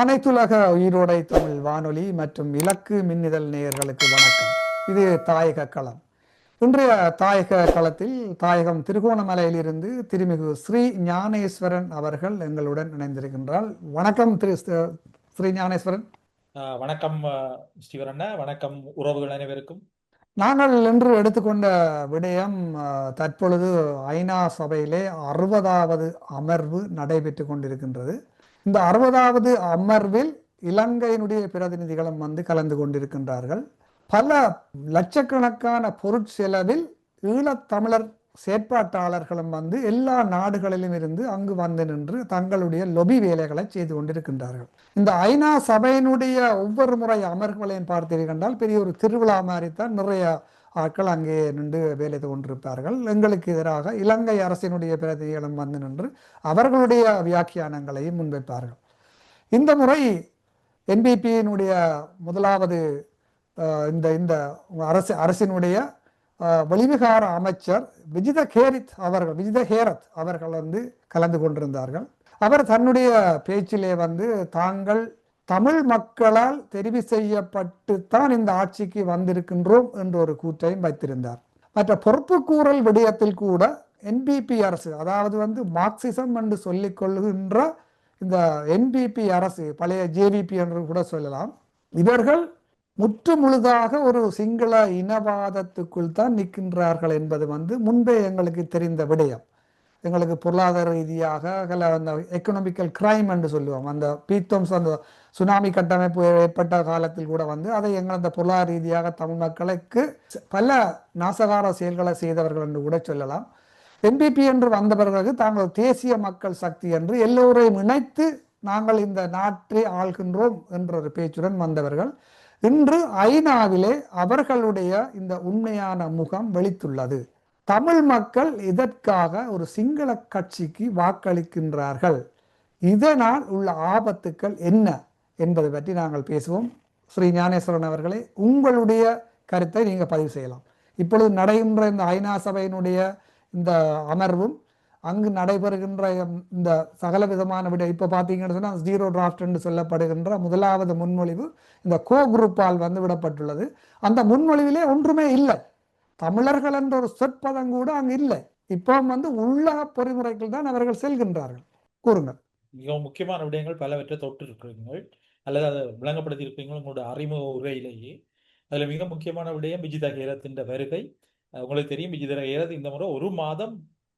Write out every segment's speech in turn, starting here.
அனைத்துலக உயிரோடை தமிழ் வானொலி மற்றும் இலக்கு மின்னிதழ் நேயர்களுக்கு வணக்கம். இது தாயக களம். இன்றைய தாயக களத்தில் தாயகம் திருகோணமலையிலிருந்து திருமிகு ஸ்ரீ ஞானேஸ்வரன் அவர்கள் எங்களுடன் இணைந்திருக்கின்றால். வணக்கம் திரு ஸ்ரீ ஞானேஸ்வரன். வணக்கம் அண்ணா. வணக்கம் உறவுகள் அனைவருக்கும். நாங்கள் இன்று எடுத்துக்கொண்ட விடயம் தற்பொழுது ஐநா சபையிலே அறுபதாவது அமர்வு நடைபெற்று கொண்டிருக்கின்றது. இந்த அறுபதாவது அமர்வில் இலங்கையினுடைய பிரதிநிதிகளும் வந்து கலந்து கொண்டிருக்கின்றார்கள். பல லட்சக்கணக்கான பொருட்செலவில் ஈழத்தமிழர் செயற்பாட்டாளர்களும் வந்து எல்லா நாடுகளிலும் இருந்து அங்கு வந்து நின்று தங்களுடைய லொபி வேலைகளை செய்து கொண்டிருக்கின்றார்கள். இந்த ஐநா சபையினுடைய ஒவ்வொரு முறை அமர்வுகளையும் பார்த்தீர்கள் பெரிய ஒரு திருவிழா மாதிரி தான் நிறைய ஆட்கள் அங்கே நின்று வேலை கொண்டிருப்பார்கள். எங்களுக்கு எதிராக இலங்கை அரசினுடைய பிரதிநிதிகளும் வந்து நின்று அவர்களுடைய வியாக்கியானங்களையும் முன்வைப்பார்கள். இந்த முறை என்பிபியினுடைய முதலாவது இந்த இந்த அரசு அரசினுடைய வெளிவிகார அமைச்சர் விஜித கேரித் அவர்கள் விஜித ஹேரத் அவர்கள் வந்து கலந்து கொண்டிருந்தார்கள். அவர் தன்னுடைய பேச்சிலே வந்து தாங்கள் தமிழ் மக்களால் தெரிவு செய்யப்பட்டு தான் இந்த ஆட்சிக்கு வந்திருக்கின்றோம் என்ற ஒரு கூற்றையும் வைத்திருந்தார். மற்ற பொறுப்புக்கூறல் விடயத்தில் கூட என்பிபி அரசு அதாவது வந்து மார்க்சிசம் என்று சொல்லிக் கொள்கின்ற இந்த என்பிபி அரசு பழைய ஜேவிபி என்று கூட சொல்லலாம் இவர்கள் முற்று முழுதாக ஒரு சிங்கள இனவாதத்துக்குள் தான் நிற்கின்றார்கள் என்பது வந்து முன்பே எங்களுக்கு தெரிந்த விடயம். எங்களுக்கு பொருளாதார ரீதியாக அந்த எக்கனாமிக்கல் கிரைம் என்று சொல்லுவோம் அந்த பீத்தோம்ஸ் அந்த சுனாமி கட்டமைப்பு ஏற்பட்ட காலத்தில் கூட வந்து அதை எங்கள் அந்த பொருளாதார ரீதியாக தமிழ் மக்களுக்கு பல நாசகார செயல்களை செய்தவர்கள் என்று கூட சொல்லலாம். என்பிபி என்று வந்த பிறகு தாங்கள் தேசிய மக்கள் சக்தி என்று எல்லோரையும் இணைத்து நாங்கள் இந்த நாட்டை ஆள்கின்றோம் என்ற ஒரு பேச்சுடன் வந்தவர்கள். இன்று ஐநாவிலே அவர்களுடைய இந்த உண்மையான முகம் வெளித்துள்ளது. தமிழ் மக்கள் இதற்காக ஒரு சிங்கள கட்சிக்கு வாக்களிக்கின்றார்கள்? இதனால் உள்ள ஆபத்துக்கள் என்ன? என்பதை பற்றி நாங்கள் பேசுவோம். ஸ்ரீ ஞானேஸ்வரன் அவர்களே உங்களுடைய கருத்தை நீங்கள் பதிவு செய்யலாம். இப்பொழுது நடைகின்ற இந்த ஐநா சபையினுடைய இந்த அமர்வும் அங்கு நடைபெறுகின்ற இந்த சகல விதமான விட இப்போ பார்த்தீங்கன்னு சொன்னால் ஜீரோ டிராஃப்ட் என்று சொல்லப்படுகின்ற முதலாவது முன்மொழிவு இந்த கோ குரூப்பால் வந்து விடப்பட்டுள்ளது. அந்த முன்மொழிவிலே ஒன்றுமே இல்லை. தமிழர்கள் என்ற ஒரு சொற்பதம் கூட அங்கு இல்லை. இப்போ வந்து உள்ளக பொறிமுறைகள் தான் அவர்கள் செல்கின்றார்கள். கூறுங்கள். மிகவும் முக்கியமான விடயங்கள் பலவற்றை தொட்டு இருக்கிறீர்கள் அல்லது அதை விளங்கப்படுத்தி இருக்கிறீர்கள் உங்களோட அறிமுக உரையிலேயே அதுல மிக முக்கியமான விடயம் விஜித ஹேரத்தின் வருகை. உங்களுக்கு தெரியும் விஜித ஹேரத் இந்த முறை ஒரு மாதம்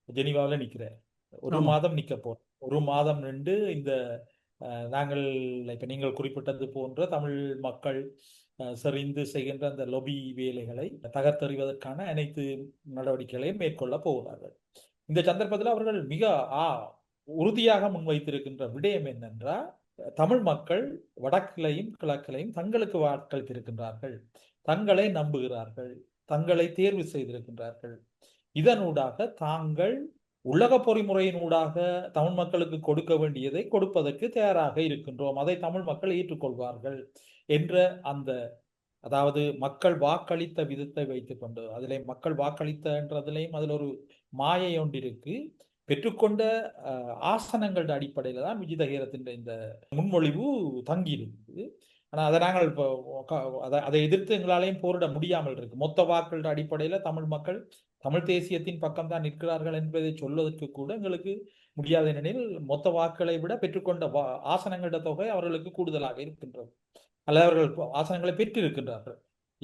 ஜெனீவாவில் நிற்கிறார் ஒரு. மாதம் நிற்க போறோம் ஒரு மாதம் நின்று இந்த நாங்கள் இப்ப நீங்கள் குறிப்பிட்டது போன்ற தமிழ் மக்கள் செறிந்து செய்கின்ற அந்த லொபி வேலைகளை தகர்த்தெறிவதற்கான அனைத்து நடவடிக்கைகளையும் மேற்கொள்ள போகிறார்கள். இந்த சந்தர்ப்பத்தில் அவர்கள் மிக ஆ உறுதியாக முன்வைத்திருக்கின்ற விடயம் என்னென்றால் தமிழ் மக்கள் வடக்கிலையும் கிழக்கிலையும் தங்களுக்கு வாக்களித்திருக்கின்றார்கள் தங்களை நம்புகிறார்கள். தங்களை தேர்வு செய்திருக்கின்றார்கள். இதனூடாக தாங்கள் உலக பொறிமுறையினூடாக தமிழ் மக்களுக்கு கொடுக்க வேண்டியதை கொடுப்பதற்கு தயாராக இருக்கின்றோம். அதை தமிழ் மக்கள் ஏற்றுக்கொள்வார்கள் என்ற அந்த அதாவது மக்கள் வாக்களித்த விதத்தை வைத்துக்கொண்டு அதிலே மக்கள் வாக்களித்த என்றதுலேயும் அதில் ஒரு மாயை ஒன்றிருக்கு பெற்றுக்கொண்ட ஆசனங்களோட அடிப்படையில் தான் விஜிதகீரத்தின் இந்த முன்மொழிவு தங்கி ஆனால் அதை நாங்கள் இப்போ அதை அதை எதிர்த்து எங்களாலையும் போரிட முடியாமல் இருக்கு. மொத்த வாக்களோட அடிப்படையில் தமிழ் மக்கள் தமிழ் தேசியத்தின் பக்கம் தான் நிற்கிறார்கள் என்பதை சொல்வதற்கு கூட எங்களுக்கு முடியாத நிலையில் மொத்த வாக்களை விட பெற்றுக்கொண்ட வா ஆசனங்களோட தொகை அவர்களுக்கு கூடுதலாக இருக்கின்றது. அல்லது அவர்கள் இப்போ ஆசனங்களை பெற்றிருக்கின்றார்கள்.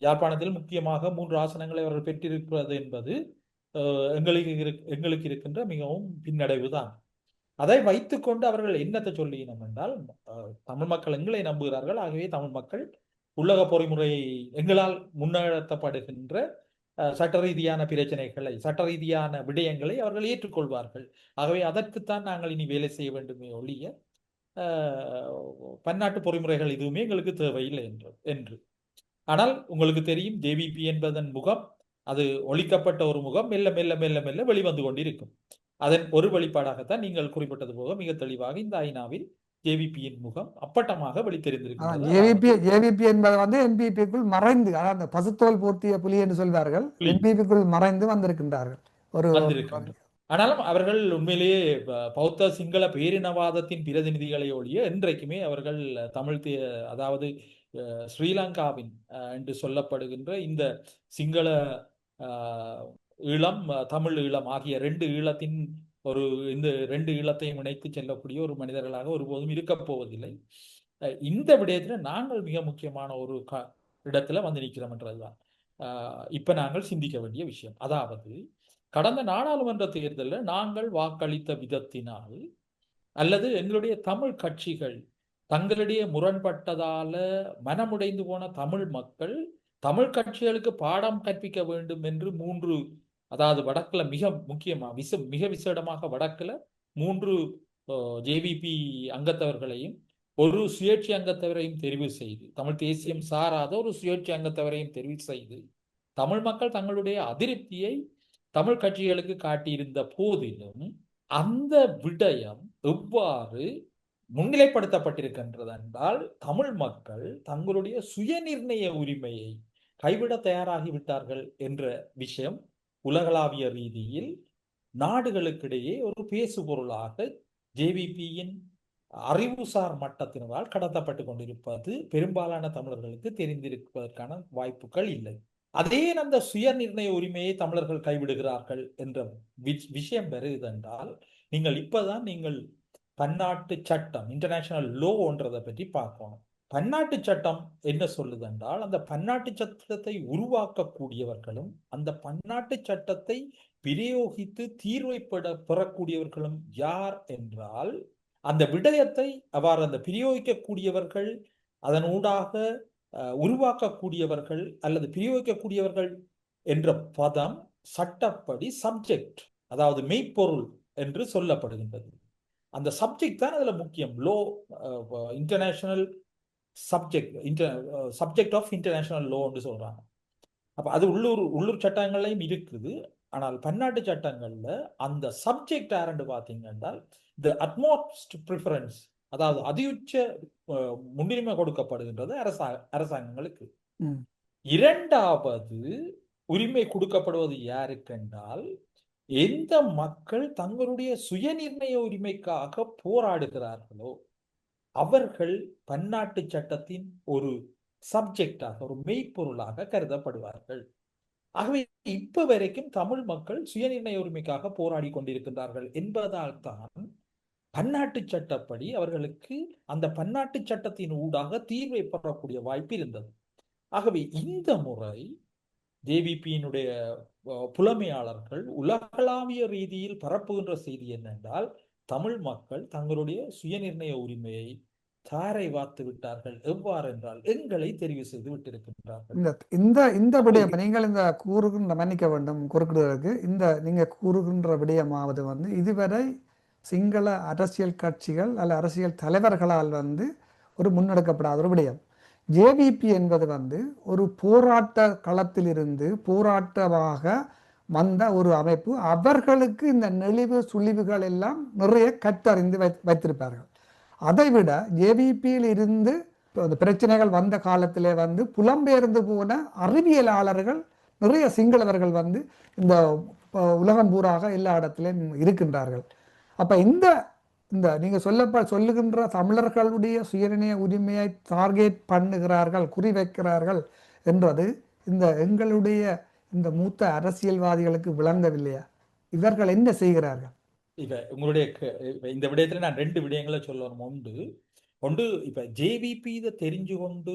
யாழ்ப்பாணத்தில் முக்கியமாக மூன்று ஆசனங்களை அவர்கள் பெற்றிருக்கிறது என்பது எங்களுக்கு இருக்- எங்களுக்கு இருக்கின்ற மிகவும் பின்னடைவு தான் அதை வைத்துக்கொண்டு அவர்கள் என்னத்தை சொல்லினோம் என்றால் தமிழ் மக்கள் எங்களை நம்புகிறார்கள். ஆகவே தமிழ் மக்கள் உலக பொறிமுறையை எங்களால் முன்னெடுத்தப்படுகின்ற அஹ், சட்ட ரீதியான பிரச்சனைகளை சட்ட ரீதியான விடயங்களை அவர்கள் ஏற்றுக்கொள்வார்கள். ஆகவே அதற்குத்தான் நாங்கள் இனி வேலை செய்ய வேண்டுமே ஒழிய பன்னாட்டு பொறிமுறைகள் எதுவுமே எங்களுக்கு தேவையில்லை என்று என்று. ஆனால் உங்களுக்கு தெரியும் ஜேவிபி என்பதன் முகம் அது ஒழிக்கப்பட்ட ஒரு முகம் மெல்ல மெல்ல மெல்ல மெல்ல வெளிவந்து கொண்டிருக்கும் அதன் ஒரு வெளிப்பாடாகத்தான் நீங்கள் குறிப்பிட்டது போக மிக தெளிவாக இந்த ஐநாவில் ஜேவிபியின் முகம் அப்பட்டமாக வெளித்தெரிந்திருக்கிறது ஏவிபி ஏவிபி என்பது வந்து என்பிபிக்குள் மறைந்து அதாவது அந்த பசுத்தோல் போர்த்திய புலி என்று சொல்வார்கள். என்பிபிக்குள் மறைந்து வந்திருக்கின்றார்கள் ஒரு. ஆனாலும் அவர்கள் உண்மையிலேயே பௌத்த சிங்கள பேரினவாதத்தின் பிரதிநிதிகளை ஒழிய என்றைக்குமே அவர்கள் தமிழ் அதாவது ஸ்ரீலங்காவின் என்று சொல்லப்படுகின்ற இந்த சிங்கள ஈழம் தமிழ் ஈழம் ஆகிய ரெண்டு ஈழத்தின் ஒரு இந்த ரெண்டு ஈழத்தையும் இணைத்து செல்லக்கூடிய ஒரு மனிதர்களாக ஒருபோதும் இருக்கப் போவதில்லை. இந்த விடயத்துல நாங்கள் மிக முக்கியமான ஒரு க இடத்துல வந்து நிற்கிறோம் என்றதுதான் இப்போ இப்ப நாங்கள் சிந்திக்க வேண்டிய விஷயம். அதாவது கடந்த நாடாளுமன்ற தேர்தலில் நாங்கள் வாக்களித்த விதத்தினால் அல்லது எங்களுடைய தமிழ் கட்சிகள் தங்களிடையே முரண்பட்டதால மனமுடைந்து போன தமிழ் மக்கள் தமிழ் கட்சிகளுக்கு பாடம் கற்பிக்க வேண்டும் என்று மூன்று அதாவது வடக்குல மிக முக்கியமா விச மிக விசேடமாக வடக்குல மூன்று ஜேவிபி அங்கத்தவர்களையும் ஒரு சுயேட்சை அங்கத்தவரையும் தெரிவு செய்து தமிழ் தேசியம் சாராத ஒரு சுயேட்சை அங்கத்தவரையும் தெரிவு செய்து தமிழ் மக்கள் தங்களுடைய அதிருப்தியை தமிழ் கட்சிகளுக்கு காட்டியிருந்த போதிலும் அந்த விடயம் எவ்வாறு முன்னிலைப்படுத்தப்பட்டிருக்கின்றது என்றால் தமிழ் மக்கள் தங்களுடைய சுயநிர்ணய உரிமையை கைவிட தயாராகிவிட்டார்கள் என்ற விஷயம் உலகளாவிய ரீதியில் நாடுகளுக்கிடையே ஒரு பேசுபொருளாக ஜேவிபியின் அறிவுசார் மட்டத்தினரால் கடத்தப்பட்டு கொண்டிருப்பது பெரும்பாலான தமிழர்களுக்கு தெரிந்திருப்பதற்கான வாய்ப்புகள் இல்லை. அதே அந்த சுய நிர்ணய உரிமையை தமிழர்கள் கைவிடுகிறார்கள் என்ற விஷயம் வருதென்றால் நீங்கள் இப்பதான் நீங்கள் பன்னாட்டு சட்டம் இன்டர்நேஷனல் லோன்றதை பற்றி பார்க்கணும். பன்னாட்டு சட்டம் என்ன சொல்லுதென்றால் அந்த பன்னாட்டு சட்டத்தை உருவாக்கக்கூடியவர்களும் அந்த பன்னாட்டு சட்டத்தை பிரயோகித்து தீர்வை பெற பெறக்கூடியவர்களும் யார் என்றால் அந்த விடயத்தை அவ்வாறு அந்த பிரயோகிக்கக்கூடியவர்கள் அதன் ஊடாக உருவாக்கக்கூடியவர்கள் அல்லது பிரயோகிக்கக்கூடியவர்கள் என்ற பதம் சட்டப்படி சப்ஜெக்ட் அதாவது மெய்ப்பொருள் என்று சொல்லப்படுகின்றது. அந்த சப்ஜெக்ட் தான் அதில் முக்கியம். Law international subject inter subject of international லோன்னு சொல்றாங்க. அப்ப அது உள்ளூர் உள்ளூர் சட்டங்கள்லையும் இருக்குது. ஆனால் பன்னாட்டு சட்டங்கள்ல அந்த சப்ஜெக்ட் யாருன்னு பார்த்தீங்கன்னா த அட்மோஸ்ட் ப்ரிஃபரன்ஸ் அதாவது அதியுச்ச முன்னுரிமை கொடுக்கப்படுகின்றது அரசா அரசாங்கங்களுக்கு. இரண்டாவது உரிமை கொடுக்கப்படுவது யாருக்கென்றால் எந்த மக்கள் தங்களுடைய சுயநிர்ணய உரிமைக்காக போராடுகிறார்களோ அவர்கள் பன்னாட்டு சட்டத்தின் ஒரு சப்ஜெக்டாக ஒரு மெய்ப்பொருளாக கருதப்படுவார்கள். ஆகவே இப்ப வரைக்கும் தமிழ் மக்கள் சுயநிர்ணய உரிமைக்காக போராடி கொண்டிருக்கின்றார்கள் என்பதால் தான் பன்னாட்டு சட்டப்படி அவர்களுக்கு அந்த பன்னாட்டு சட்டத்தின் ஊடாக தீர்வை பெறக்கூடிய வாய்ப்பு இருந்தது. ஆகவே இந்த முறை ஜேவிபியினுடைய புலமையாளர்கள் உலகளாவிய ரீதியில் பரப்புகின்ற செய்தி என்னென்றால் தமிழ் மக்கள் தங்களுடைய சுயநிர்ணய உரிமையை தாரை வார்த்து விட்டார்கள் எவ்வாறு என்றால் எங்களை தெரிவு செய்து விட்டிருக்கின்றார்கள். இந்த இந்த இந்த விடயம் நீங்கள் இந்த கூறுகின்ற மன்னிக்க வேண்டும் குறுக்கிடுவதற்கு இந்த நீங்க கூறுகின்ற விடயமாவது வந்து இதுவரை சிங்கள அரசியல் கட்சிகள் அல்ல அரசியல் தலைவர்களால் வந்து ஒரு முன்னெடுக்கப்படாத ஒரு விடயம். ஜேவிபி என்பது வந்து ஒரு போராட்ட களத்திலிருந்து போராட்டமாக வந்த ஒரு அமைப்பு. அவர்களுக்கு இந்த நெளிவு சுழிவுகள் எல்லாம் நிறைய கற்றறிந்து வை வைத்திருப்பார்கள். அதை விட ஜேவிபியில் இருந்து அந்த பிரச்சனைகள் வந்த காலத்திலே வந்து புலம்பெயர்ந்து போன அறிவியலாளர்கள் நிறைய சிங்களவர்கள் வந்து இந்த உலகம் பூராக எல்லா இடத்துலையும் இருக்கின்றார்கள். அப்போ இந்த இந்த நீங்கள் சொல்லப்ப சொல்லுகின்ற தமிழர்களுடைய சுயநிர்ணய உரிமையை டார்கெட் பண்ணுகிறார்கள் குறிவைக்கிறார்கள் என்றது இந்த எங்களுடைய இந்த மூத்த அரசியல்வாதிகளுக்கு விளங்கவில்லையா? இவர்கள் என்ன செய்கிறார்கள்? இப்ப உங்களுடைய க- இந்த விடயத்துல நான் ரெண்டு விடயங்களை சொல்லணும் உண்டு ஒன்று இப்ப ஜேவிபி இதை தெரிஞ்சு கொண்டு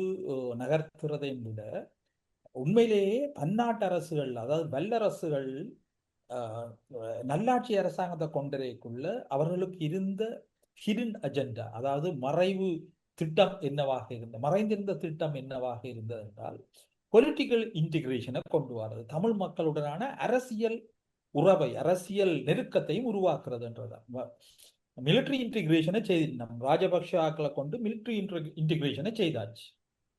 நகர்த்துறதை விட உண்மையிலேயே பன்னாட்டு அரசுகள் அதாவது வல்லரசுகள் நல்லாட்சி அரசாங்கத்தை கொண்டரைக்குள்ள அவர்களுக்கு இருந்த ஹிடன் அஜெண்டா அதாவது மறைவு திட்டம் என்னவாக இருந்த மறைந்திருந்த திட்டம் என்னவாக இருந்தது என்றால் பொலிட்டிக்கல் இன்டிகிரேஷனை கொண்டு வர்றது. தமிழ் மக்களுடனான அரசியல் உறவை அரசியல் நெருக்கத்தையும் உருவாக்குறதுன்றதான் மிலிட்ரி இன்டிகிரேஷனை செய்து நம் ராஜபக்ஷ ஆக்களை கொண்டு மிலிட்ரி இன்டிகிரேஷனை செய்தாச்சு.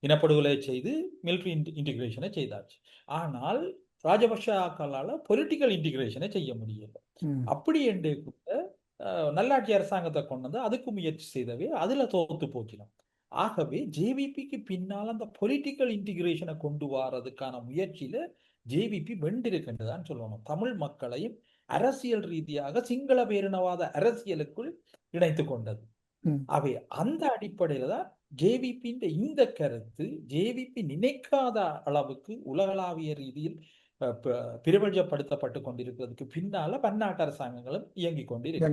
இனப்படுகொலை செய்து மிலிட்ரி இன்டிகிரேஷனை செய்தாச்சு. ஆனால் ராஜபக்ஷ ஆக்களால பொலிட்டிக்கல் இன்டிகிரேஷனை செய்ய முடியல. அப்படி என்றே கூட நல்லாட்சி அரசாங்கத்தை கொண்டு வந்து அதுக்கு முயற்சி செய்தவே அதுல தோத்து போச்சினோம் ஆகவே ஜேவிபிக்கு பின்னால் அந்த பொலிட்டிக்கல் இன்டிகிரேஷனை கொண்டு வரதுக்கான முயற்சியில ஜேவிபி வெண்டிருக்கின்றதான் சொல்லணும் தமிழ் மக்களையும் அரசியல் ரீதியாக சிங்கள பேரினவாத அரசியலுக்குள் இணைத்து கொண்டது. அவை அந்த அடிப்படையில தான் ஜேவிபியின் இந்த கருத்து ஜேவிபி நினைக்காத அளவுக்கு உலகளாவிய ரீதியில் அஹ், ப- பிரபலப்படுத்தப்பட்டு கொண்டிருக்கிறதுக்கு பின்னால பன்னாட்டு அரசாங்கங்களும் இயங்கிக் கொண்டிருக்கிறது.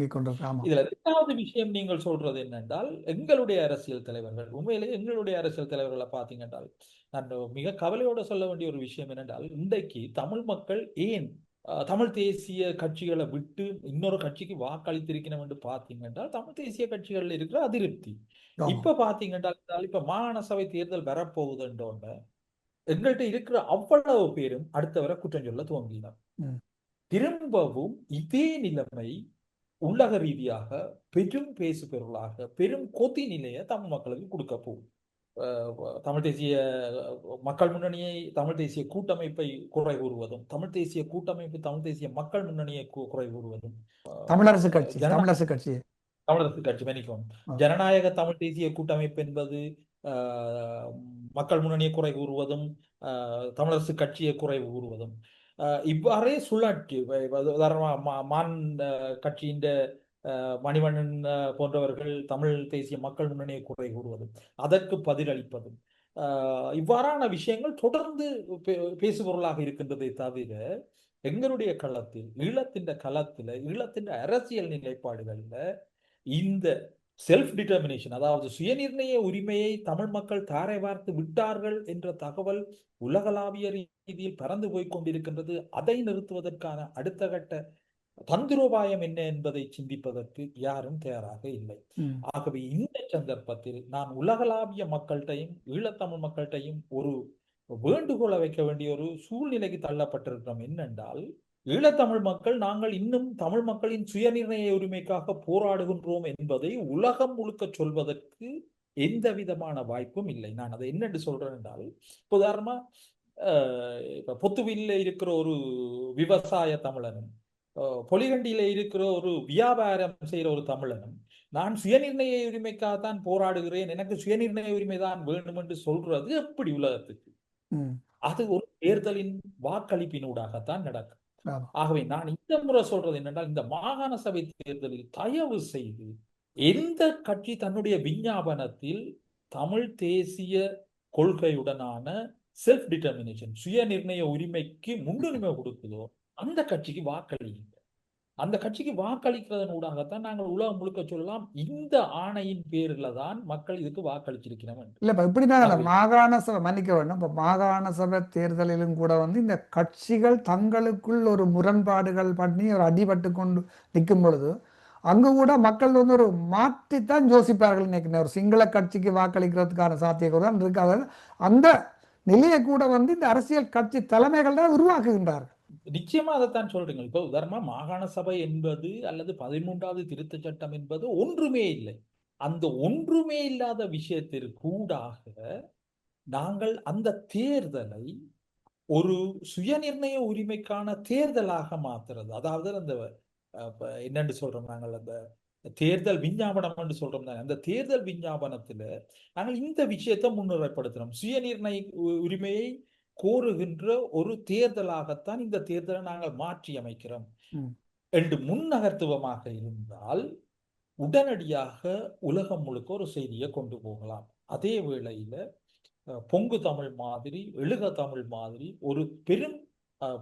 இதுல இரண்டாவது விஷயம் நீங்கள் சொல்றது என்னென்றால் எங்களுடைய அரசியல் தலைவர்கள் உண்மையிலேயே எங்களுடைய அரசியல் தலைவர்களை பார்த்தீங்க என்றால் நான் மிக கவலையோட சொல்ல வேண்டிய ஒரு விஷயம் என்னென்றால் இன்றைக்கு தமிழ் மக்கள் ஏன் தமிழ் தேசிய கட்சிகளை விட்டு இன்னொரு கட்சிக்கு வாக்களித்திருக்கணும் என்று பார்த்தீங்க என்றால் தமிழ் தேசிய கட்சிகள்ல இருக்கிற அதிருப்தி. இப்ப பாத்தீங்க என்றால் இப்ப மாகாண சபை தேர்தல் வரப்போகுதுன்றோன்னு எங்கள்கிட்ட இருக்கிற அவ்வளவு பேரும் அடுத்தவரை குற்றம் சொல்ல துவங்கினார். திரும்பவும் இதே நிலைமை உலக ரீதியாக பெரும் பேசு பொருளாக பெரும் கொதி நிலையை தமிழ் மக்களுக்கு கொடுக்க போகும் தமிழ் தேசிய மக்கள் முன்னணியை தமிழ் தேசிய கூட்டமைப்பை குறை கூறுவதும் தமிழ் தேசிய கூட்டமைப்பு தமிழ் தேசிய மக்கள் முன்னணியை குறை கூறுவதும் தமிழரசு கட்சி தமிழரசு கட்சி தமிழரசு கட்சி மன்னிக்கவும் ஆ. ஜனநாயக தமிழ் தேசிய கூட்டமைப்பு என்பது மக்கள் முன்னணியை குறை கூறுவதும் தமிழரசு கட்சியை குறை கூறுவதும். இவ்வாறே சுழாட்சி உதாரணமாக மா- மான் கட்சியின் மணிவண்ணன் போன்றவர்கள் தமிழ் தேசிய மக்கள் முன்னணியை குறை கூறுவதும் அதற்கு பதிலளிப்பதும். இவ்வாறான விஷயங்கள் தொடர்ந்து பே- பேசுபொருளாக இருக்கின்றதை தவிர எங்களுடைய களத்தில் ஈழத்தின் களத்தில் ஈழத்தின் அரசியல் நிலைப்பாடுகளில் இந்த செல்ஃப் டிட்டர்மினேஷன் அதாவது சுயநிர்ணய உரிமையை தமிழ் மக்கள் தாரை வார்த்து விட்டார்கள் என்ற தகவல் உலகளாவிய ரீதியில் பறந்து போய் கொண்டிருக்கின்றது. அதை நிறுத்துவதற்கான அடுத்த கட்ட தந்திரோபாயம் என்ன என்பதை சிந்திப்பதற்கு யாரும் தயாராக இல்லை. ஆகவே இந்த சந்தர்ப்பத்தில் நான் உலகளாவிய மக்கள்கிட்டையும் ஈழத்தமிழ் மக்கள்கிட்டையும் ஒரு வேண்டுகோளை வைக்க வேண்டிய ஒரு சூழ்நிலைக்கு தள்ளப்பட்டிருக்கிறோம். என்னென்றால் ஈழத்தமிழ் மக்கள் நாங்கள் இன்னும் தமிழ் மக்களின் சுயநிர்ணய உரிமைக்காக போராடுகின்றோம் என்பதை உலகம் முழுக்க சொல்வதற்கு எந்த விதமான வாய்ப்பும் இல்லை. நான் அதை என்னென்று சொல்றேன் என்றால் உதாரணமா இப்ப பொத்துவில்ல இருக்கிற ஒரு விவசாய தமிழனும் பொலிகண்டியில இருக்கிற ஒரு வியாபாரம் செய்யற ஒரு தமிழனும் நான் சுயநிர்ணய உரிமைக்காகத்தான் போராடுகிறேன் எனக்கு சுயநிர்ணய உரிமை தான் வேண்டும் என்று சொல்றது எப்படி உலகத்துக்கு. அது ஒரு தேர்தலின் வாக்களிப்பினூடாகத்தான் நடக்கும். ஆகவே நான் இந்த முறை சொல்றது என்னென்றால் இந்த மாகாண சபை தேர்தலில் தயவு செய்து எந்த கட்சி தன்னுடைய விஞ்ஞாபனத்தில் தமிழ் தேசிய கொள்கையுடனான செல்ஃப் டிட்டர்மினேஷன் சுய நிர்ணய உரிமைக்கு முன்னுரிமை கொடுக்குதோ அந்த கட்சிக்கு வாக்களியும் அந்த கட்சிக்கு வாக்களிக்கிறதன் ஊடாகத்தான் நாங்கள் உலகம் முழுக்க சொல்லலாம் இந்த ஆணையின் பேரில் தான் மக்கள் இதுக்கு வாக்களிச்சிருக்கிறோம். இல்ல இப்ப இப்படிதான் மாகாண சபை மன்னிக்க வேண்டும் இப்ப மாகாண சபை தேர்தலிலும் கூட வந்து இந்த கட்சிகள் தங்களுக்குள் ஒரு முரண்பாடுகள் பண்ணி ஒரு அடிபட்டு கொண்டு நிற்கும் பொழுது அங்கு கூட மக்கள் வந்து ஒரு மாற்றித்தான் யோசிப்பார்கள் நினைக்கிறேன் ஒரு சிங்கள கட்சிக்கு வாக்களிக்கிறதுக்கான சாத்தியக்கூறு தான் இருக்காது அந்த நிலையை கூட வந்து இந்த அரசியல் கட்சி தலைமைகள் தான் உருவாக்குகின்றார்கள். நிச்சயமா அதைத்தான் சொல்றீங்க. இப்போ உதாரணமா மாகாண சபை என்பது அல்லது பதிமூன்றாவது திருத்த சட்டம் என்பது ஒன்றுமே இல்லை. அந்த ஒன்றுமே இல்லாத விஷயத்திற்கூடாக நாங்கள் அந்த தேர்தலை ஒரு சுயநிர்ணய உரிமைக்கான தேர்தலாக மாத்துறது. அதாவது அந்த அஹ், என்னன்னு சொல்றோம் நாங்கள்? அந்த தேர்தல் விஞ்ஞாபனம் என்று சொல்றோம் அந்த தேர்தல் விஞ்ஞாபனத்துல நாங்கள் இந்த விஷயத்தை முன்னுரைப்படுத்துறோம் சுயநிர்ணய உ- உரிமையை கோருகின்ற ஒரு தேர்தலாகத்தான் இந்த தேர்தலை நாங்கள் மாற்றி அமைக்கிறோம். என்று முன்னகர்த்துவமாக இருந்தால் உடனடியாக உலகம் முழுக்க ஒரு செய்தியை கொண்டு போகலாம் அதே வேளையில பொங்கு தமிழ் மாதிரி எழுக தமிழ் மாதிரி ஒரு பெரும்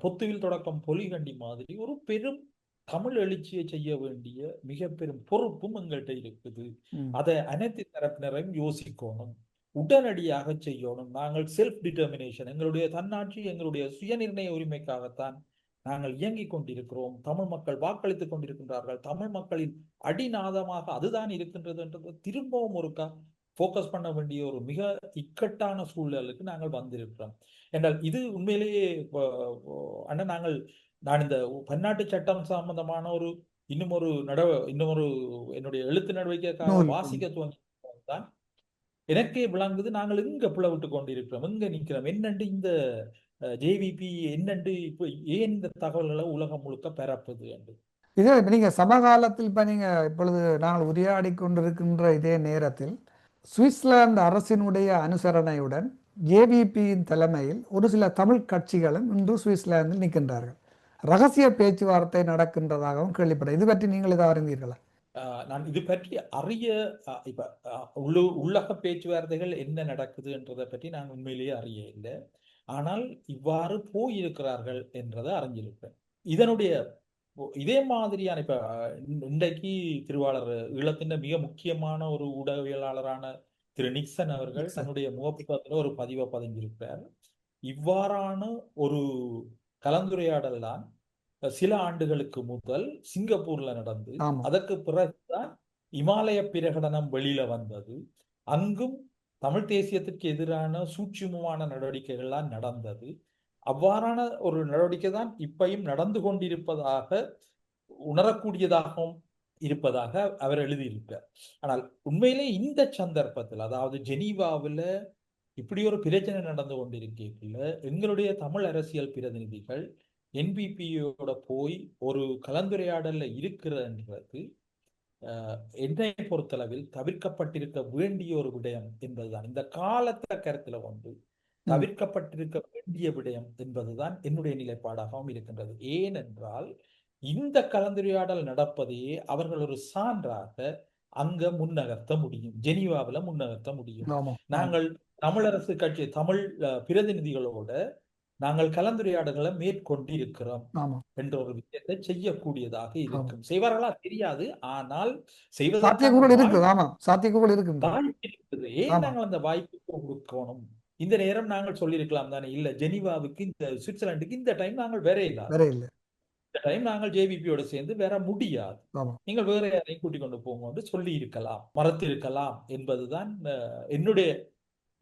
பொத்துவில் தொடக்கம் பொலிகண்டி மாதிரி ஒரு பெரும் தமிழ் எழுச்சியை செய்ய வேண்டிய மிக பெரும் பொறுப்பும் எங்கள்கிட்ட இருக்குது. அதை அனைத்து தரப்பினரையும் யோசிக்கணும் உடனடியாக செய்யணும். நாங்கள் செல்ஃப் டிட்டர்மினேஷன் எங்களுடைய தன்னாட்சி எங்களுடைய சுயநிர்ணய உரிமைக்காகத்தான் நாங்கள் இயங்கிக் கொண்டிருக்கிறோம். தமிழ் மக்கள் வாக்களித்துக் கொண்டிருக்கின்றார்கள். தமிழ் மக்களின் அடிநாதமாக அதுதான் இருக்கின்றது என்றது திரும்பவும் ஒருக்கா ஃபோக்கஸ் பண்ண வேண்டிய ஒரு மிக இக்கட்டான சூழலுக்கு நாங்கள் வந்திருக்கிறோம். என்றால் இது உண்மையிலேயே அஹ், அண்ணா நாங்கள் நான் இந்த பன்னாட்டு சட்டம் சம்பந்தமான ஒரு இன்னும் ஒரு நட இன்னும் ஒரு என்னுடைய எழுத்து நடவடிக்கைக்காக. வாசிக்க துவங்கி தான் எனக்கே விளங்குது நாங்கள் எங்க பிளவிட்டு கொண்டிருக்கிறோம்? எங்க நிற்கிறோம்? என்னண்டு இந்த ஜேவிபி என்னண்டு இப்போ ஏன் இந்த தகவல்களை உலகம் முழுக்க பெறப்பது என்று? இதே இப்ப நீங்க சமகாலத்தில் இப்ப நீங்க இப்பொழுது நாங்கள் உரையாடி கொண்டிருக்கின்ற இதே நேரத்தில் சுவிட்சர்லாந்து அரசினுடைய அனுசரணையுடன் ஜேவிபியின் தலைமையில் ஒரு சில தமிழ் கட்சிகளும் இன்று சுவிட்சர்லாந்தில் நிற்கின்றார்கள். ரகசிய பேச்சுவார்த்தை நடக்கின்றதாகவும் கேள்விப்பட்டேன். இது பற்றி நீங்கள் இதை அறிந்தீர்களா? நான் இது பற்றி அறிய இப்ப உள்ளு உள்ளக பேச்சுவார்த்தைகள் என்ன நடக்குதுன்றதை பற்றி நான் உண்மையிலேயே அறிய இல்லை. ஆனால் இவ்வாறு போயிருக்கிறார்கள் என்றதை அறிஞ்சிருப்பேன். இதனுடைய இதே மாதிரியான இப்ப இன்றைக்கு திருவாளர் ஈழத்தின் மிக முக்கியமான ஒரு ஊடகவியலாளரான திரு நிக்சன் அவர்கள். தன்னுடைய முகப்புத்தகத்துல ஒரு பதிவை பதிஞ்சிருக்கிறார். இவ்வாறான ஒரு கலந்துரையாடல் தான் சில ஆண்டுகளுக்கு முதல் சிங்கப்பூர்ல நடந்து அதற்கு பிறகுதான் இமாலய பிரகடனம் வெளியில வந்தது. அங்கும் தமிழ் தேசியத்திற்கு எதிரான சூட்சுமமான நடவடிக்கைகள்லாம் நடந்தது. அவ்வாறான ஒரு நடவடிக்கை தான் இப்பையும் நடந்து கொண்டிருப்பதாக உணரக்கூடியதாகவும் இருப்பதாக அவர் எழுதியிருக்கிறார். ஆனால் உண்மையிலே இந்த சந்தர்ப்பத்தில் அதாவது ஜெனீவாவில் இப்படி ஒரு பிரச்சனை நடந்து கொண்டிருக்கல எங்களுடைய தமிழ் அரசியல் பிரதிநிதிகள் என்பிபியோட போய் ஒரு கலந்துரையாடல்ல இருக்கிறன்றது அஹ், என்னை பொறுத்தளவில் தவிர்க்கப்பட்டிருக்க வேண்டிய ஒரு விடயம் என்பதுதான். இந்த காலத்தை கருத்துல கொண்டு. தவிர்க்கப்பட்டிருக்க வேண்டிய விடயம் என்பதுதான் என்னுடைய நிலைப்பாடாகவும் இருக்கின்றது. ஏனென்றால் இந்த கலந்துரையாடல் நடப்பதையே அவர்கள் ஒரு சான்றாக அங்க முன்னகர்த்த முடியும். ஜெனீவாவில் முன்னகர்த்த முடியும். நாங்கள் தமிழரசு கட்சி தமிழ் பிரதிநிதிகளோட நாங்கள் கலந்துரையாடல்களை மேற்கொண்டு இருக்கிறோம் ஆமா. என்ற ஒரு விஷயத்தை செய்யக்கூடியதாக இருக்கும். செய்வார்களா? தெரியாது. ஆனால் சாத்தியக்கூறுகள் இருக்குது. ஆமா. வாய்ப்பு இருக்குது. ஏன் நாங்கள் அந்த வாய்ப்பு கொடுக்கணும்? இந்த நேரம் நாங்கள் சொல்லியிருக்கலாம் தானே? இல்ல ஜெனீவாவுக்கு இந்த சுவிட்சர்லாந்துக்கு இந்த டைம் நாங்கள் வேற இல்லாது வேற இல்லை இந்த டைம் நாங்கள் ஜேவிபியோட சேர்ந்து வேற முடியாது. நீங்கள் வேற யாரையும் கூட்டிக் கொண்டு போங்க என்று சொல்லி இருக்கலாம் மறத்து இருக்கலாம் என்பதுதான் என்னுடைய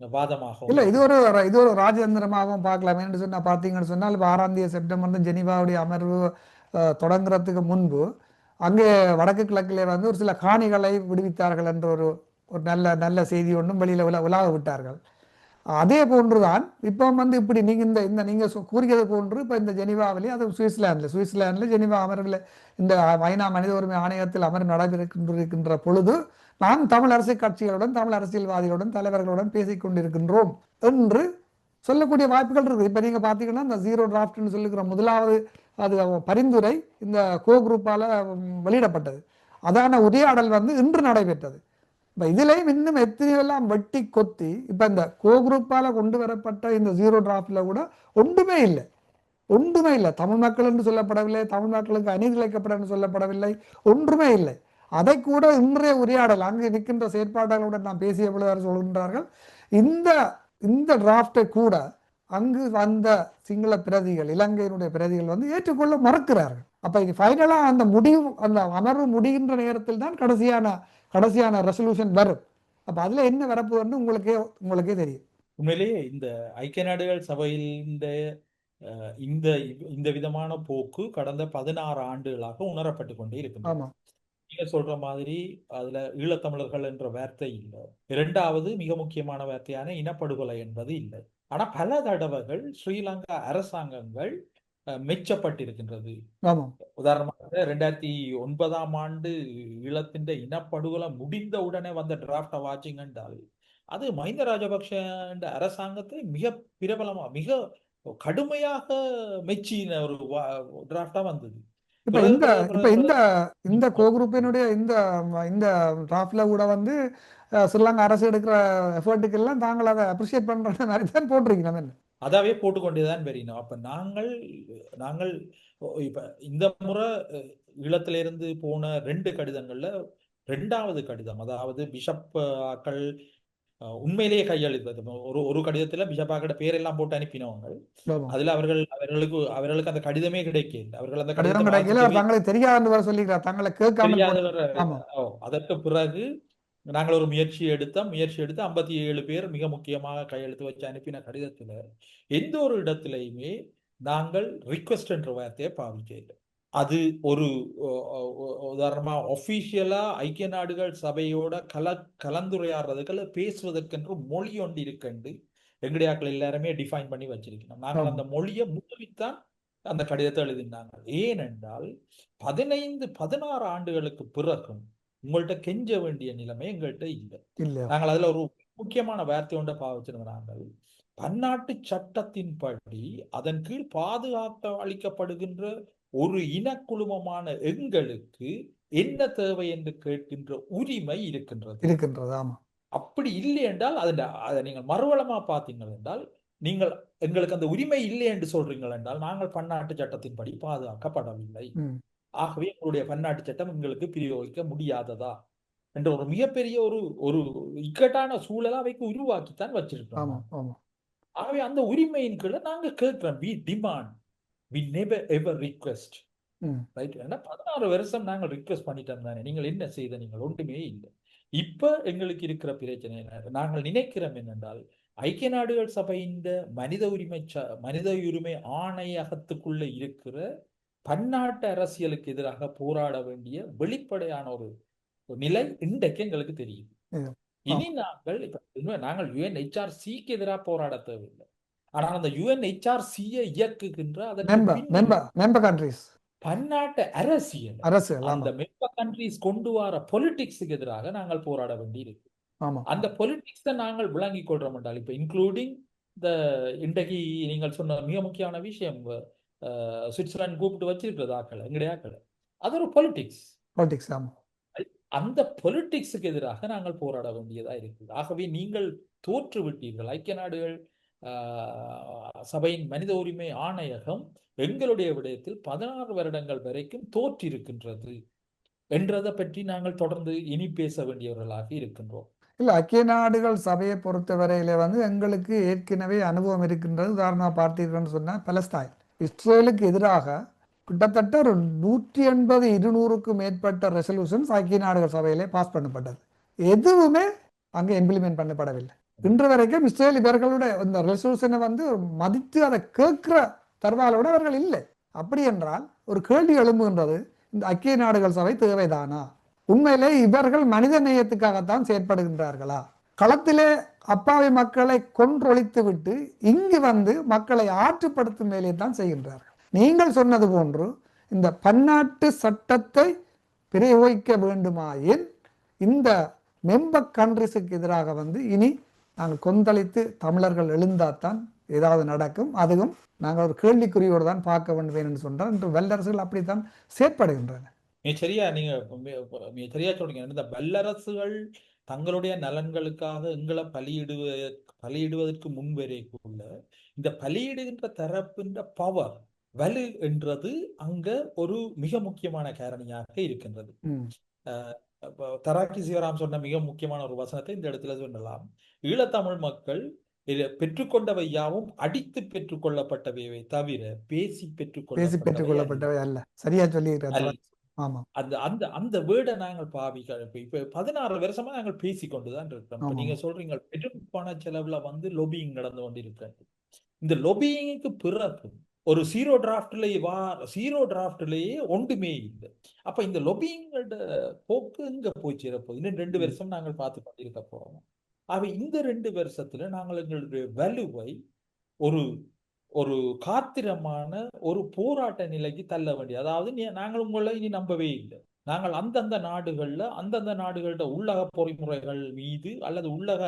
வாதமாகவும் இல்ல இது ஒரு இது ஒரு ராஜதந்திரமாகவும் பார்க்கலாம். என்று சொன்னா பாத்தீங்கன்னு சொன்னால் இப்ப ஆறாம் தேதி செப்டம்பர் வந்து அமர்வு தொடங்குறதுக்கு முன்பு அங்கே வடக்கு கிழக்கிலே வந்து ஒரு சில காணிகளை விடுவித்தார்கள் என்ற ஒரு ஒரு நல்ல நல்ல செய்தி ஒன்றும் வெளியில உலா உலாக விட்டார்கள். அதே போன்றுதான் இப்போ வந்து இப்படி நீங்க இந்த இந்த நீங்க சொ- கூறியது போன்று இப்போ இந்த ஜெனிவாவிலே அது சுவிட்சர்லாந்தில் சுவிட்சர்லாந்தில் ஜெனிவா அமர்வில் இந்த ஐநா மனித உரிமை ஆணையத்தில் அமர்வு நடைபெறுகின்ற பொழுது நாம் தமிழ் அரசியல் கட்சிகளுடன் தமிழ் அரசியல்வாதிகளுடன் தலைவர்களுடன் பேசிக் கொண்டிருக்கின்றோம் என்று சொல்லக்கூடிய வாய்ப்புகள் இருக்குது. இப்போ நீங்க பார்த்தீங்கன்னா இந்த ஜீரோ டிராஃப்ட்னு சொல்லுகிற முதலாவது அது பரிந்துரை இந்த கோ குரூப்பால வெளியிடப்பட்டது. அதான உரையாடல் வந்து இன்று நடைபெற்றது. இப்போ இதுலேயும் இன்னும் எத்தனையெல்லாம் வட்டி கொத்தி இப்போ இந்த கோ குரூப்பால் கொண்டு வரப்பட்ட இந்த ஜீரோ டிராஃப்டில் கூட ஒன்றுமே இல்லை. ஒன்றுமே இல்லை. தமிழ் மக்கள் என்று சொல்லப்படவில்லை தமிழ் மக்களுக்கு அநீதி என்று சொல்லப்படவில்லை. ஒன்றுமே இல்லை. அதை கூட இன்றைய உரையாடல் அங்கு நிற்கின்ற செயற்பாட்டாளருடன் நான் பேசிய பொழுது சொல்கின்றார்கள். இந்த இந்த டிராஃப்டை கூட அங்கு வந்த சிங்கள பிரதிகள் இலங்கையினுடைய பிரதிகள் வந்து ஏற்றுக்கொள்ள மறுக்கிறார்கள். அப்போ இது ஃபைனலாக அந்த முடிவு அந்த அமர்வு முடிகின்ற நேரத்தில் தான் கடைசியான கடைசியான ரெசல்யூஷன் வரும். அப்ப அதுல என்ன வரப்போகுதுன்னு உங்களுக்கே உங்களுக்கே தெரியும். உண்மையிலேயே இந்த ஐக்கிய நாடுகள் சபையில் இந்த இந்த விதமான போக்கு கடந்த பதினாறு ஆண்டுகளாக உணரப்பட்டு கொண்டே ஆமா. நீங்க சொல்ற மாதிரி அதுல ஈழத்தமிழர்கள் என்ற வார்த்தை இல்லை. இரண்டாவது மிக முக்கியமான வார்த்தையான இனப்படுகொலை என்பது இல்லை. ஆனா பல தடவைகள் ஸ்ரீலங்கா அரசாங்கங்கள் மெச்சப்பட்டிருக்கின்றது. உதாரணமாக ரெண்டாயிரத்தி ஒன்பதாம் ஆண்டு ஈழத்தின் இனப்படுகொலை முடிந்த உடனே வந்த டிராஃப்டை வாட்சிங் என்றால் அது மஹிந்த ராஜபக்ஷ அரசாங்கத்தை மிக பிரபலமா மிக கடுமையாக மெச்சின ஒரு டிராஃப்டா வந்தது. இப்ப இந்த இப்ப இந்த இந்த கோ குரூப்பினுடைய இந்த இந்த டிராஃப்ட்ல கூட வந்து ஸ்ரீலங்கா அரசு எடுக்கிற எஃபர்ட்டுக்கு எல்லாம் தாங்கள் அதை அப்ரிஷியேட் பண்ற மாதிரி தான் போட்டிருக்கீங்க அதாவே போட்டுக்கொண்டேதான் வரணும் அப்ப நாங்கள் நாங்கள் இப்ப இந்த முறை ஈழத்திலிருந்து போன ரெண்டு கடிதங்கள்ல ரெண்டாவது கடிதம் அதாவது பிஷப் ஆக்கள் உண்மையிலேயே கையெழுத்தது ஒரு ஒரு கடிதத்துல பிஷப் ஆக்கிட்ட பேரெல்லாம் போட்டு அனுப்பினவங்க அதுல அவர்கள் அவர்களுக்கு அவர்களுக்கு அந்த கடிதமே கிடைக்கல. அவர்கள் அந்த கடிதம் தங்களுக்கு தெரியாதுன்னு வர சொல்லிக்கிறார். தங்களை தெரியாதவர் ஓ அதற்கு பிறகு நாங்கள் ஒரு முயற்சி எடுத்தோம். முயற்சி எடுத்து ஐம்பத்தி ஏழு பேர் மிக முக்கியமாக கையெழுத்து வச்சு அனுப்பின கடிதத்துல எந்த ஒரு இடத்திலையுமே நாங்கள் ரிக்வெஸ்ட் என்ற வார்த்தையை பாவிக்கல அது ஒரு ஒ- ஒ- உதாரணமா ஒஃபிஷியலா ஐக்கிய நாடுகள் சபையோட கல கலந்துரையாடுறதுக்கு அல்லது பேசுவதற்கென்று மொழி ஒன்று இருக்கண்டு எங்கடியாக்கள் எல்லாருமே டிஃபைன் பண்ணி வச்சிருக்கணும். நாங்கள் அந்த மொழியை முன்னித்தான் அந்த கடிதத்தை எழுதினாங்க ஏனென்றால் பதினைந்து பதினாறு ஆண்டுகளுக்கு பிறகும் உங்கள்ட்ட கெஞ்ச வேண்டிய நிலைமை எங்கள்கிட்ட இல்லை. நாங்கள் அதுல ஒரு முக்கியமான வார்த்தை ஒன்றை பாவிச்சிருந்த நாங்கள். பன்னாட்டு சட்டத்தின்படி அதன் கீழ் பாதுகாக்க அளிக்கப்படுகின்ற ஒரு இனக்குழுமமான எங்களுக்கு என்ன தேவை என்று கேட்கின்ற உரிமை இருக்கின்றது. இருக்கின்றது ஆமா. அப்படி இல்லை என்றால் அதில் அதை நீங்கள் மறுவளமா பார்த்தீங்கள் என்றால் நீங்கள் எங்களுக்கு அந்த உரிமை இல்லை என்று சொல்றீங்கள் என்றால் நாங்கள் பன்னாட்டு சட்டத்தின்படி பாதுகாக்கப்படவில்லை. ஆகவே எங்களுடைய பன்னாட்டு சட்டம் எங்களுக்கு பிரயோகிக்க முடியாததா? என்ற ஒரு மிகப்பெரிய ஒரு ஒரு இக்கட்டான சூழலை அவைக்கு உருவாக்கித்தான் ஆமா ஆகவே அந்த உரிமையின் கீழே நாங்க கேட்கிறோம். We demand we never ever request right ஏன்னா பதினாறு வருஷம் நாங்கள் ரிக்வெஸ்ட் பண்ணிட்டோம் தானே. நீங்கள் என்ன செய்த? நீங்கள் ஒன்றுமே இல்லை. இப்ப எங்களுக்கு இருக்கிற பிரச்சனை நாங்கள் நினைக்கிறோம் என்னென்றால் ஐக்கிய நாடுகள் சபையின் மனித உரிமை மனித உரிமை ஆணையகத்துக்குள்ள இருக்கிற பன்னாட்டு அரசியலுக்கு எதிராக போராட வேண்டிய வெளிப்படையான ஒரு நிலை இன்றைக்கு எங்களுக்கு தெரியும் இனி நாங்கள் இப்ப நாங்கள் யுஎன்ஹெச்ஆர்சிக்கு எதிராக போராட தேவையில்லை. ஆனால் அந்த யுஎன்ஹெச்ஆர்சியை இயக்குகின்ற கண்ட்ரிஸ் பன்னாட்டு அரசியல். அரசு அந்த மெம்பர் கண்ட்ரிஸ் கொண்டு வர பொலிட்டிக்ஸுக்கு எதிராக நாங்கள் போராட வேண்டியிருக்கு. ஆமா. அந்த பொலிட்டிக்ஸை நாங்கள் விளங்கிக் கொள்றோம் என்றால் இப்ப இன்க்ளூடிங் இந்த இன்றைக்கு நீங்கள் சொன்ன மிக முக்கியமான விஷயம் சுவிட்சர்லாந்து கூப்பிட்டு வச்சிருக்கிறது ஆக்களை எங்களுடைய ஆக்களை. அது ஒரு பொலிட்டிக்ஸ் பாலிடிக்ஸ் ஆமா. அந்த பொலிட்டிக்ஸுக்கு எதிராக நாங்கள் போராட வேண்டியதா இருக்குது. ஆகவே நீங்கள் தோற்று விட்டீர்கள் ஐக்கிய நாடுகள் சபையின் மனித உரிமை ஆணையகம் எங்களுடைய விடயத்தில் பதினாறு வருடங்கள் வரைக்கும் தோற்றிருக்கின்றது என்றதை பற்றி நாங்கள் தொடர்ந்து இனி பேச வேண்டியவர்களாக இருக்கின்றோம். இல்ல ஐக்கிய நாடுகள் சபையை பொறுத்தவரையில வந்து எங்களுக்கு ஏற்கனவே அனுபவம் இருக்கின்றது. உதாரணமா பார்த்தீர்கள்னு சொன்னா பலஸ்தீன். இஸ்ரேலுக்கு எதிராக கிட்டத்தட்ட ஒரு நூற்றி எண்பது இருநூறுக்கு மேற்பட்ட ரெசல்யூஷன்ஸ் ஐக்கிய நாடுகள் சபையிலே பாஸ் பண்ணப்பட்டது. எதுவுமே அங்கே இம்ப்ளிமெண்ட் பண்ணப்படவில்லை. இன்று வரைக்கும் இஸ்ரேல் இவர்களுடைய இந்த ரெசல்யூஷனை வந்து மதித்து அதை கேட்கிற தருவாலோட அவர்கள் இல்லை. அப்படி என்றால் ஒரு கேள்வி எழும்புகின்றது இந்த ஐக்கிய நாடுகள் சபை தேவைதானா? உண்மையிலே இவர்கள் மனித நேயத்துக்காகத்தான் செயற்படுகின்றார்களா? களத்திலே அப்பாவி மக்களை கொன்றொழித்து விட்டு இங்கு வந்து மக்களை ஆற்றுப்படுத்தும் வேலையை தான் செய்கின்றார்கள். நீங்கள் சொன்னது போன்று இந்த பன்னாட்டு சட்டத்தை பிரயோகிக்க வேண்டுமாயின் இந்த மெம்பர் கண்ட்ரிஸுக்கு எதிராக வந்து இனி நாங்கள் கொந்தளித்து தமிழர்கள் எழுந்தாதான் ஏதாவது நடக்கும். அதுவும் நாங்கள் ஒரு கேள்விக்குறியோடு தான் பார்க்க வேண்டும் என்று சொன்னால் இன்று வல்லரசுகள் அப்படித்தான் செயற்படுகின்றன. மிக சரியா நீங்க மிக சரியா சொல்றீங்க. இந்த வல்லரசுகள் தங்களுடைய நலன்களுக்காக எங்களை பலியிடுவ பலியிடுவதற்கு முன்வரைக்குள்ள இந்த பலியிடுகின்ற தரப்பின்ற பவர் வலு என்றது அங்க ஒரு மிக முக்கியமான காரணியாக இருக்கின்றது. தராக்கி சிவராம் சொன்ன மிக முக்கியமான ஒரு வசனத்தை இந்த இடத்துல சொல்லலாம். ஈழத்தமிழ் மக்கள் பெற்றுக்கொண்டவை யாவும் அடித்து பெற்றுக்கொள்ளப்பட்டவையை தவிர பேசி பேசி பெற்றுக்கொள்ளப்பட்டவை அல்ல. சரியா ஆமா அந்த அந்த அந்த வேர்டை நாங்கள் பாவிக்க இப்ப இப்ப பதினாறு வருஷமா நாங்கள் பேசி கொண்டுதான் இருக்கிறோம் ஆமா நீங்க சொல்றீங்க பெரும் பண செலவுல வந்து லொபியிங் நடந்து கொண்டிருக்கிறது இந்த லொபியிங்க்கு பிறகு ஒரு ஜீரோ டிராஃப்ட்ல வா ஜீரோ டிராஃப்ட்லயே ஒன்றுமே இல்லை. அப்ப இந்த லொபியிங்கோட போக்கு இங்க போய் சேரப்போகுது இன்னும் ரெண்டு வருஷம் நாங்கள் பார்த்து கொண்டிருக்க போறோம். ஆக இந்த ரெண்டு வருஷத்துல நாங்கள் எங்களுடைய வலுவை ஒரு ஒரு காத்திரமான ஒரு போராட்ட நிலைக்கு தள்ள வேண்டிய அதாவது நாங்கள் உங்களை இனி நம்பவே இல்லை. நாங்கள் அந்தந்த நாடுகள்ல அந்தந்த நாடுகளோட உள்ளக பொறிமுறைகள் மீது அல்லது உள்ளக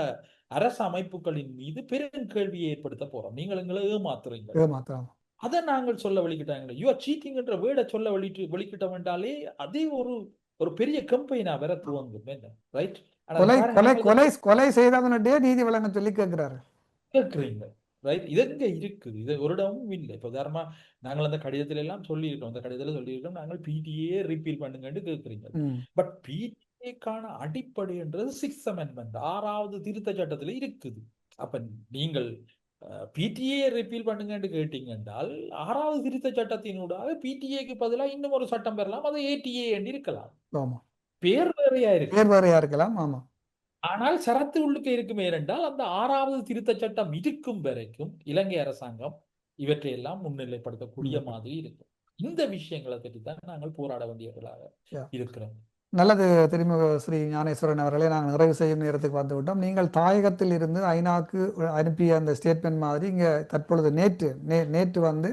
அரசு அமைப்புகளின் மீது பெரும் கேள்வியை ஏற்படுத்த போறோம். நீங்கள் எங்களை ஏமாத்துறீங்க அதை நாங்கள் சொல்ல வெளிக்கிட்டாங்க யூ ஆர் சீட்டிங்ன்ற வேர்டை சொல்ல வெளியிட்டு வெளிக்கிட்டோம் என்றாலே அதே ஒரு ஒரு பெரிய கம்பெனினா வேற துவங்கும். என்ன? ரைட் கொலை கொலை கொலை செய்தவனுடைய நீதி வழங்க சொல்லி கேட்கிறாரு. கேட்குறீங்க. ரைட் இது எங்க இருக்குது. இது ஒரு இடமும் இல்லை. இப்போ உதாரணமா நாங்கள் அந்த கடிதத்துல எல்லாம் சொல்லியிருக்கோம். அந்த கடிதத்துல சொல்லியிருக்கோம். நாங்கள் பிடிஏ ரிப்பீல் பண்ணுங்கன்னு கேட்குறீங்க. பட் பிடிஏக்கான அடிப்படைன்றது சிக்ஸ் அமெண்ட்மெண்ட் ஆறாவது திருத்த சட்டத்துல இருக்குது. அப்ப நீங்கள் பிடிஏ ரிப்பீல் பண்ணுங்கன்னு கேட்டீங்க என்றால் ஆறாவது திருத்த சட்டத்தினூடாக பிடிஏக்கு பதிலாக இன்னும் ஒரு சட்டம் பெறலாம். அது ஏடிஏ என்று இருக்கலாம். ஆமா. பேர் வேறையா இருக்கு. வேறு வேறையா இருக்கலாம். ஆமா. ஆனால் சரத்து உள்ளுக்கு இருக்குமே என்றால் அந்த ஆறாவது திருத்தச் சட்டம் இருக்கும் வரைக்கும் இலங்கை அரசாங்கம் இவற்றையெல்லாம் முன்னிலைப்படுத்தக்கூடிய மாதிரி இருக்கும். இந்த விஷயங்களை பற்றி தான் நாங்கள் போராட வேண்டியவர்களாக. இருக்கிறோம். நல்லது திருமுக ஸ்ரீ ஞானேஸ்வரன் அவர்களே நாங்கள் நிறைவு செய்யும் நேரத்துக்கு வந்து விட்டோம் நீங்கள் தாயகத்தில் இருந்து ஐநாக்கு அனுப்பிய அந்த ஸ்டேட்மெண்ட் மாதிரி இங்கே தற்பொழுது நேற்று நே நேற்று வந்து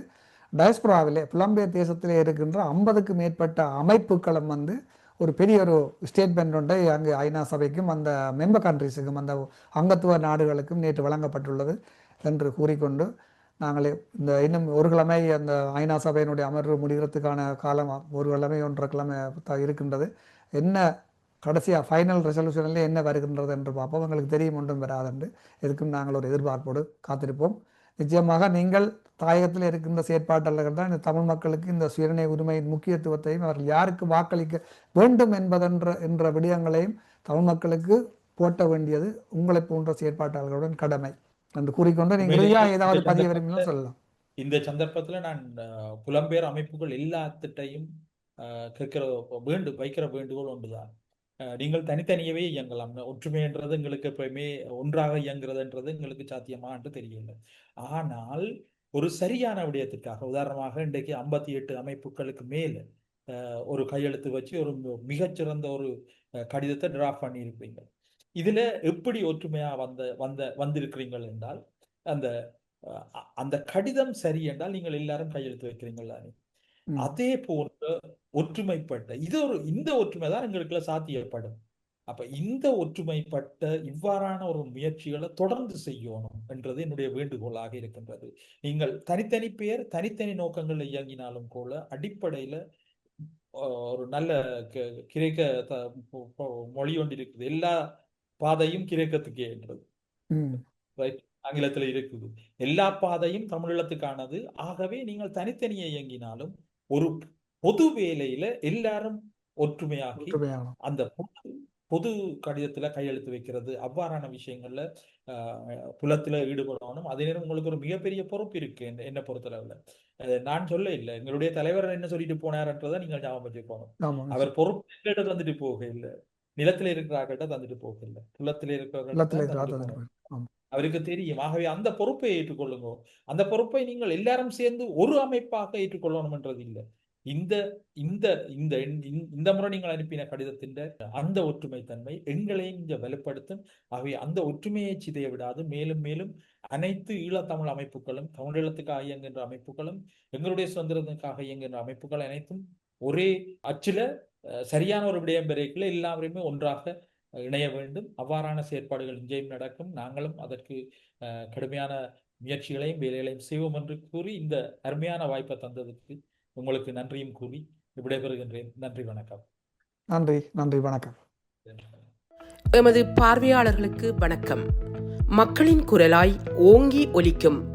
டயஸ்பராவிலே புலம்பெயர் தேசத்திலே இருக்கின்ற ஐம்பதுக்கு மேற்பட்ட அமைப்புகளும் வந்து ஒரு பெரிய ஒரு ஸ்டேட்மெண்ட் ஒன்றை அங்கு ஐநா சபைக்கும் அந்த மெம்பர் கண்ட்ரிஸுக்கும் அந்த அங்கத்துவ நாடுகளுக்கும் நேற்று வழங்கப்பட்டுள்ளது என்று கூறிக்கொண்டு நாங்கள் இந்த இன்னும் ஒரு கிழமை அந்த ஐநா சபையினுடைய அமர்வு முடிகிறதுக்கான காலம் ஒரு கிழமை ஒன்றரை கிழமை த- இருக்கின்றது. என்ன கடைசியாக ஃபைனல் ரெசல்யூஷனில் என்ன வருகின்றது என்று பார்ப்போம். எங்களுக்கு தெரியும் ஒன்றும் வராது என்று. எதுக்கும் நாங்கள் ஒரு எதிர்பார்ப்போடு காத்திருப்போம். நிச்சயமாக நீங்கள் தாயகத்தில் இருக்கின்ற செயற்பாட்டாளர்கள் தான் இந்த தமிழ் மக்களுக்கு இந்த சுயநிலை உரிமையின் முக்கியத்துவத்தையும் அவர்கள் யாருக்கு வாக்களிக்க வேண்டும் என்பதென்ற என்ற விடயங்களையும் தமிழ் மக்களுக்கு போட்ட வேண்டியது உங்களை போன்ற செயற்பாட்டாளர்களுடன் கடமை. என்று கூறிக்கொண்டு நீங்கள் ஏதாவது சந்தர்ப்பத்துல- விரும்பினாலும் சொல்லலாம். இந்த சந்தர்ப்பத்துல நான் புலம்பெயர் அமைப்புகள் எல்லாத்திட்டையும் அஹ், கேட்கிற வேண்டு வைக்கிற வேண்டுகோள் ஒன்றுதான். நீங்கள் தனித்தனியவே இயங்கலாம். ஒற்றுமைன்றது எங்களுக்கு எப்பயுமே ஒன்றாக இயங்குறதுன்றது எங்களுக்கு சாத்தியமா என்று தெரியல ஆனால் ஒரு சரியான விடயத்திற்காக உதாரணமாக இன்றைக்கு ஐம்பத்தி எட்டு அமைப்புகளுக்கு மேல் ஒரு கையெழுத்து வச்சு ஒரு மிகச்சிறந்த ஒரு கடிதத்தை டிராஃப்ட் பண்ணியிருப்பீங்க இதுல எப்படி ஒற்றுமையா வந்த வந்த வந்திருக்கிறீங்கள் என்றால் அந்த அ- அந்த கடிதம் சரி என்றால் நீங்கள் எல்லாரும் கையெழுத்து வைக்கிறீங்களா அதே போன்ற ஒற்றுமைப்பட்ட இது ஒரு இந்த ஒற்றுமை தான் எங்களுக்குள்ள சாத்தியப்படும். அப்ப இந்த ஒற்றுமைப்பட்ட இவ்வாறான ஒரு முயற்சிகளை தொடர்ந்து செய்யணும் என்றது என்னுடைய வேண்டுகோளாக இருக்கின்றது. நீங்கள் தனித்தனி பேர் தனித்தனி நோக்கங்களில் இயங்கினாலும் கூட அடிப்படையில ஒரு நல்ல கிரேக்க மொழி ஒன்று இருக்குது. எல்லா பாதையும் கிரேக்கத்துக்கே என்றது. ரைட்? ஆங்கிலத்தில் இருக்குது. எல்லா பாதையும் தமிழீழத்துக்கானது ஆகவே நீங்கள் தனித்தனியே இயங்கினாலும் ஒரு பொது வேலையில எல்லாரும் ஒற்றுமையாகி அந்த பொது பொது கடிதத்துல கையெழுத்து வைக்கிறது அவ்வாறான விஷயங்கள்ல புலத்துல ஈடுபடணும். அதே நேரம் உங்களுக்கு ஒரு மிகப்பெரிய பொறுப்பு இருக்கு. என்ன பொறுத்தளவுல. நான் சொல்ல இல்லை. எங்களுடைய தலைவர் என்ன சொல்லிட்டு போனார்ன்றதை நீங்கள் ஞாபகம் வச்சுக்கணும் அவர் பொறுப்பு தந்துட்டு போக இல்லை நிலத்துல இருக்கிறார்கிட்ட தந்துட்டு போக இல்லை புலத்துல இருக்கிறவர்கிட்ட அவருக்கு தெரியும். ஆகவே அந்த பொறுப்பை ஏற்றுக்கொள்ளுங்க. அந்த பொறுப்பை நீங்கள் எல்லாரும் சேர்ந்து ஒரு அமைப்பாக ஏற்றுக்கொள்ளணும்ன்றது இல்லை. இந்த இந்த இந்த இந்த- இந்த முறை நீங்கள் அனுப்பின கடிதத்தின் அந்த ஒற்றுமை தன்மை எங்களையும் இங்கே வலுப்படுத்தும். ஆகவே அந்த ஒற்றுமையை சிதைய விடாது. மேலும் மேலும் அனைத்து ஈழத்தமிழ் அமைப்புகளும் தமிழீழத்துக்காக இயங்குகின்ற அமைப்புகளும் எங்களுடைய சுதந்திரத்துக்காக இயங்குகின்ற அமைப்புகள் அனைத்தும் ஒரே அச்சில அஹ், சரியான ஒரு விடயம் பெறைக்குள்ள எல்லாருமே ஒன்றாக இணைய வேண்டும். அவ்வாறான செயற்பாடுகள் இங்கேயும் நடக்கும். நாங்களும் அதற்கு கடுமையான முயற்சிகளையும் வேலைகளையும் செய்வோம் என்று கூறி இந்த அருமையான வாய்ப்பை தந்ததுக்கு உங்களுக்கு நன்றியும் கூறி விடைபெறுகின்றேன். நன்றி வணக்கம். நன்றி நன்றி வணக்கம். எமது பார்வையாளர்களுக்கு வணக்கம். மக்களின் குரலாய் ஓங்கி ஒலிக்கும்